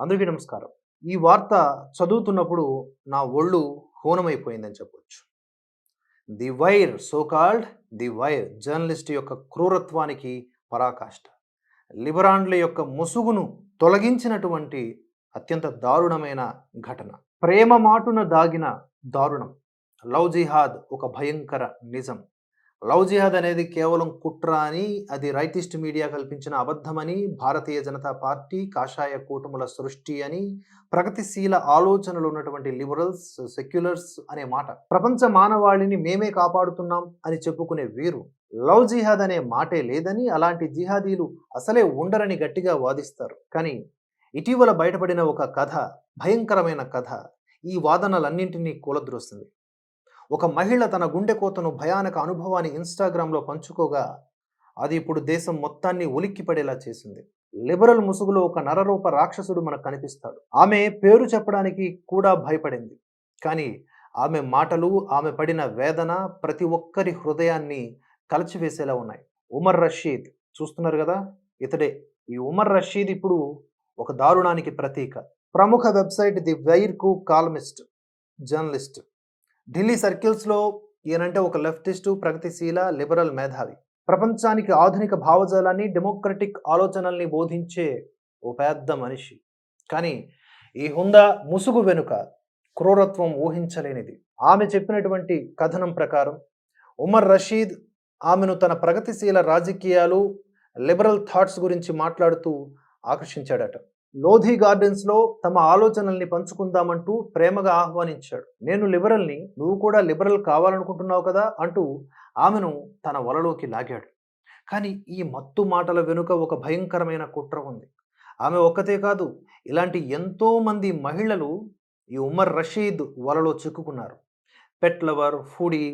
అందరికీ నమస్కారం. ఈ వార్త చదువుతున్నప్పుడు నా ఒళ్ళు హోనమైపోయిందని చెప్పొచ్చు. The Wire so called the Wire journalist యొక్క క్రూరత్వానికి పరాకాష్ట. లిబరాండ్ల యొక్క ముసుగును తొలగించినటువంటి అత్యంత దారుణమైన ఘటన. ప్రేమ మాటున దాగిన దారుణం. లవ్ జిహాద్ ఒక భయంకర నిజం. లవ్ జిహాద్ అనేది కేవలం కుట్ర అని అది రైటిస్ట్ మీడియా కల్పించిన అబద్ధమని భారతీయ జనతా పార్టీ కాషాయ కూటముల సృష్టి అని ప్రగతిశీల ఆలోచనలు ఉన్నటువంటి లిబరల్స్ సెక్యులర్స్ అనే మాట. ప్రపంచ మానవాళిని మేమే కాపాడుతున్నాం అని చెప్పుకునే వీరు లవ్ జిహాద్ అనే మాటే లేదని అలాంటి జిహాదీలు అసలే ఉండరని గట్టిగా వాదిస్తారు. కానీ ఇటీవల బయటపడిన ఒక కథ భయంకరమైన కథ ఈ వాదనలన్నింటినీ కూలద్రోస్తుంది. ఒక మహిళ తన గుండె కోతను భయానక అనుభవాన్ని ఇన్స్టాగ్రామ్లో పంచుకోగా అది ఇప్పుడు దేశం మొత్తాన్ని ఉలిక్కిపడేలా చేసింది. లిబరల్ ముసుగులో ఒక నరరూప రాక్షసుడు మనకు కనిపిస్తాడు. ఆమె పేరు చెప్పడానికి కూడా భయపడింది. కానీ ఆమె మాటలు ఆమె పడిన వేదన ప్రతి ఒక్కరి హృదయాన్ని కలిచివేసేలా ఉన్నాయి. ఉమర్ రషీద్ చూస్తున్నారు కదా? ఇతడే. ఈ ఉమర్ రషీద్ ఇప్పుడు ఒక దారుణానికి ప్రతీక. ప్రముఖ వెబ్సైట్ ది వైర్కు కాలమిస్ట్ జర్నలిస్ట్. ఢిల్లీ సర్కిల్స్లో ఈయనంటే ఒక లెఫ్టిస్టు ప్రగతిశీల లిబరల్ మేధావి. ప్రపంచానికి ఆధునిక భావజాలాన్ని డెమోక్రటిక్ ఆలోచనల్ని బోధించే ఓ పెద్ద మనిషి. కానీ ఈ హుందా ముసుగు వెనుక క్రూరత్వం ఊహించలేనిది. ఆమె చెప్పినటువంటి కథనం ప్రకారం ఉమర్ రషీద్ ఆమెను తన ప్రగతిశీల రాజకీయాలు లిబరల్ థాట్స్ గురించి మాట్లాడుతూ ఆకర్షించాడట. లోధి గార్డెన్స్లో తమ ఆలోచనల్ని పంచుకుందామంటూ ప్రేమగా ఆహ్వానించాడు. నేను లిబరల్ని నువ్వు కూడా లిబరల్ కావాలనుకుంటున్నావు కదా అంటూ ఆమెను తన వలలోకి లాగాడు. కానీ ఈ మత్తు మాటల వెనుక ఒక భయంకరమైన కుట్ర ఉంది. ఆమె ఒక్కతే కాదు ఇలాంటి ఎంతోమంది మహిళలు ఈ ఉమర్ రషీద్ వలలో చిక్కుకున్నారు. పెట్ లవర్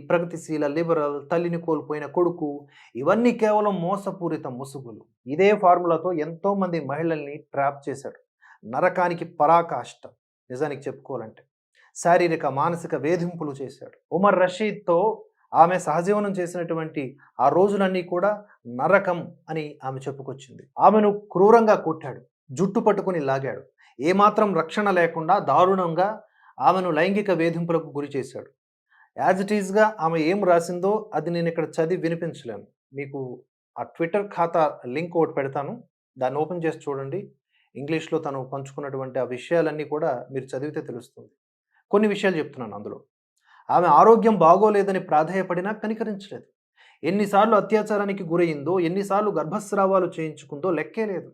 ప్రగతిశీల లిబరల్ తల్లిని కోల్పోయిన కొడుకు ఇవన్నీ కేవలం మోసపూరిత ముసుగులు. ఇదే ఫార్ములాతో ఎంతోమంది మహిళల్ని ట్రాప్ చేశాడు. నరకానికి పరాకాష్ట నిజానికి చెప్పుకోవాలంటే. శారీరక మానసిక వేధింపులు చేశాడు. ఉమర్ రషీద్తో ఆమె సహజీవనం చేసినటువంటి ఆ రోజులన్నీ కూడా నరకం అని ఆమె చెప్పుకొచ్చింది. ఆమెను క్రూరంగా కొట్టాడు. జుట్టు పట్టుకుని లాగాడు. ఏమాత్రం రక్షణ లేకుండా దారుణంగా ఆమెను లైంగిక వేధింపులకు గురి చేశాడు. యాజ్ ఇట్ ఈస్గా ఆమె ఏం రాసిందో అది నేను ఇక్కడ చదివి వినిపించలేను. మీకు ఆ ట్విట్టర్ ఖాతా లింక్ ఒకటి పెడతాను. దాన్ని ఓపెన్ చేసి చూడండి. ఇంగ్లీష్లో తను పంచుకున్నటువంటి ఆ విషయాలన్నీ కూడా మీరు చదివితే తెలుస్తుంది. కొన్ని విషయాలు చెప్తున్నాను అందులో. ఆమె ఆరోగ్యం బాగోలేదని ప్రాధేయపడినా కనికరించలేదు. ఎన్నిసార్లు అత్యాచారానికి గురయిందో ఎన్నిసార్లు గర్భస్రావాలు చేయించుకుందో లెక్కే లేదు.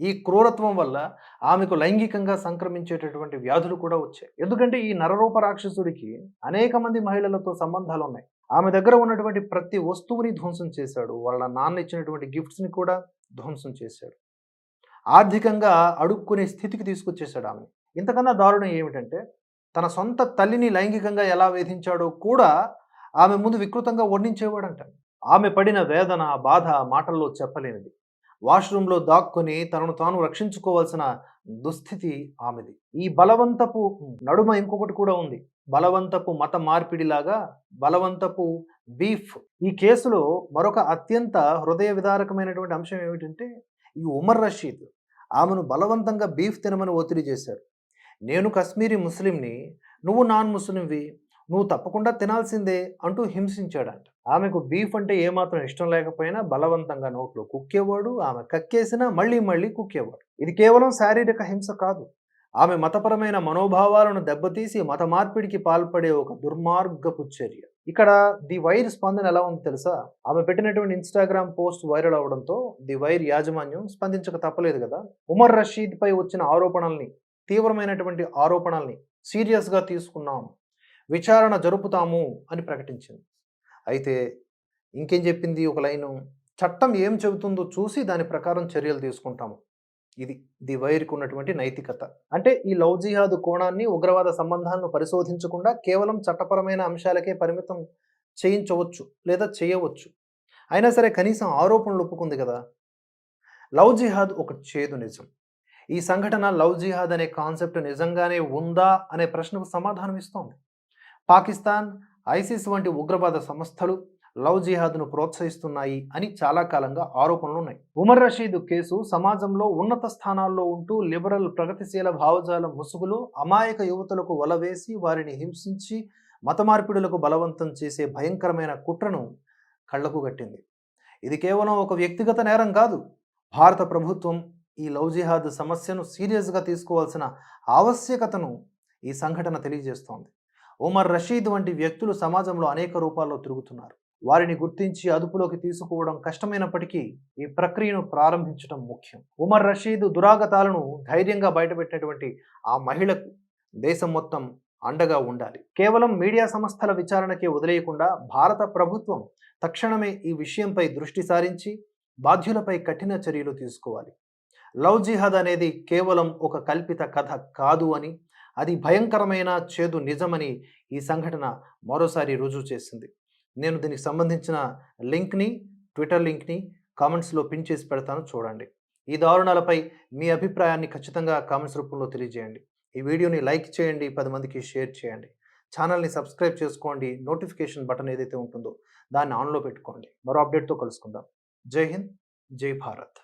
ఈ క్రూరత్వం వల్ల ఆమెకు లైంగికంగా సంక్రమించేటటువంటి వ్యాధులు కూడా వచ్చాయి. ఎందుకంటే ఈ నరరూప రాక్షసుడికి అనేక మంది మహిళలతో సంబంధాలు ఉన్నాయి. ఆమె దగ్గర ఉన్నటువంటి ప్రతి వస్తువుని ధ్వంసం చేశాడు. వాళ్ళ నాన్న ఇచ్చినటువంటి గిఫ్ట్స్ని కూడా ధ్వంసం చేశాడు. ఆర్థికంగా అడుక్కునే స్థితికి తీసుకొచ్చేసాడు ఆమె ఇంతకన్నా దారుణం ఏమిటంటే తన సొంత తల్లిని లైంగికంగా ఎలా వేధించాడో కూడా ఆమె ముందు వికృతంగా వర్ణించేవాడంట. ఆమె పడిన వేదన బాధ మాటల్లో చెప్పలేనిది. వాష్రూమ్లో దాక్కుని తనను తాను రక్షించుకోవాల్సిన దుస్థితి ఆమెది. ఈ బలవంతపు నడుమ ఇంకొకటి కూడా ఉంది. బలవంతపు మత మార్పిడిలాగా బలవంతపు బీఫ్. ఈ కేసులో మరొక అత్యంత హృదయ విదారకమైనటువంటి అంశం ఏమిటంటే ఈ ఉమర్ రషీద్ ఆమెను బలవంతంగా బీఫ్ తినమని ఒత్తిడి చేశారు నేను కశ్మీరీ ముస్లింని నువ్వు నాన్ ముస్లింవి నువ్వు తప్పకుండా తినాల్సిందే అంటూ హింసించాడంట. ఆమెకు బీఫ్ అంటే ఏమాత్రం ఇష్టం లేకపోయినా బలవంతంగా నోట్లో కుక్కేవాడు ఆమె కక్కేసినా మళ్ళీ మళ్ళీ కుక్కేవాడు. ఇది కేవలం శారీరక హింస కాదు. ఆమె మతపరమైన మనోభావాలను దెబ్బతీసి మత మార్పిడికి పాల్పడే ఒక దుర్మార్గపు చర్య. ఇక్కడ ది వైర్ స్పందన ఎలా ఉంది తెలుసా? ఆమె పెట్టినటువంటి ఇన్స్టాగ్రామ్ పోస్ట్ వైరల్ అవడంతో ది వైర్ యాజమాన్యం స్పందించక తప్పలేదు కదా? ఉమర్ రషీద్ పై వచ్చిన ఆరోపణల్ని తీవ్రమైనటువంటి ఆరోపణల్ని సీరియస్గా తీసుకున్నాం. విచారణ జరుపుతాము అని ప్రకటించింది. అయితే ఇంకేం చెప్పింది ఒక లైను? చట్టం ఏం చెబుతుందో చూసి దాని ప్రకారం చర్యలు తీసుకుంటాము. ఇది ది వైర్కి ఉన్నటువంటి నైతికత. అంటే ఈ లవ్ జిహాద్ కోణాన్ని ఉగ్రవాద సంబంధాలను పరిశోధించకుండా కేవలం చట్టపరమైన అంశాలకే పరిమితం చేయించవచ్చు లేదా చేయవచ్చు. అయినా సరే కనీసం ఆరోపణలు ఒప్పుకుంది కదా! లవ్ జిహాద్ ఒక చేదు నిజం. ఈ సంఘటన లవ్ జిహాద్ అనే కాన్సెప్ట్ నిజంగానే ఉందా అనే ప్రశ్నకు సమాధానం ఇస్తోంది. పాకిస్తాన్ ఐసిస్ వంటి ఉగ్రవాద సంస్థలు లవ్ జిహాద్ను ప్రోత్సహిస్తున్నాయి అని చాలా కాలంగా ఆరోపణలు ఉన్నాయి. ఉమర్ రషీద్ కేసు సమాజంలో ఉన్నత స్థానాల్లో ఉంటూ లిబరల్ ప్రగతిశీల భావజాల ముసుగులో అమాయక యువతులకు వలవేసి వారిని హింసించి మత మార్పిడులకు బలవంతం చేసే భయంకరమైన కుట్రను కళ్ళకు కట్టింది. ఇది కేవలం ఒక వ్యక్తిగత నేరం కాదు. భారత ప్రభుత్వం ఈ లవ్ జిహాద్ సమస్యను సీరియస్గా తీసుకోవాల్సిన ఆవశ్యకతను ఈ సంఘటన తెలియజేస్తోంది. ఉమర్ రషీద్ వంటి వ్యక్తులు సమాజంలో అనేక రూపాల్లో తిరుగుతున్నారు. వారిని గుర్తించి అదుపులోకి తీసుకోవడం కష్టమైనప్పటికీ ఈ ప్రక్రియను ప్రారంభించడం ముఖ్యం. ఉమర్ రషీద్ దురాగతాలను ధైర్యంగా బయటపెట్టినటువంటి ఆ మహిళకు దేశం మొత్తం అండగా ఉండాలి. కేవలం మీడియా సంస్థల విచారణకే వదిలేయకుండా భారత ప్రభుత్వం తక్షణమే ఈ విషయంపై దృష్టి సారించి బాధ్యులపై కఠిన చర్యలు తీసుకోవాలి. లవ్ జిహాద్ అనేది కేవలం ఒక కల్పిత కథ కాదు అని అది భయంకరమైన చేదు నిజమని ఈ సంఘటన మరోసారి రుజువు చేసింది. నేను దీనికి సంబంధించిన లింక్ని ట్విట్టర్ లింక్ని కామెంట్స్లో పిన్ చేసి పెడతాను చూడండి. ఈ దారుణాలపై మీ అభిప్రాయాన్ని ఖచ్చితంగా కామెంట్స్ రూపంలో తెలియజేయండి. ఈ వీడియోని లైక్ చేయండి పది మందికి షేర్ చేయండి. ఛానల్ని సబ్స్క్రైబ్ చేసుకోండి నోటిఫికేషన్ బటన్ ఏదైతే ఉంటుందో దాన్ని ఆన్లో పెట్టుకోండి. మరో అప్డేట్తో కలుసుకుందాం. జై హింద్ జై భారత్.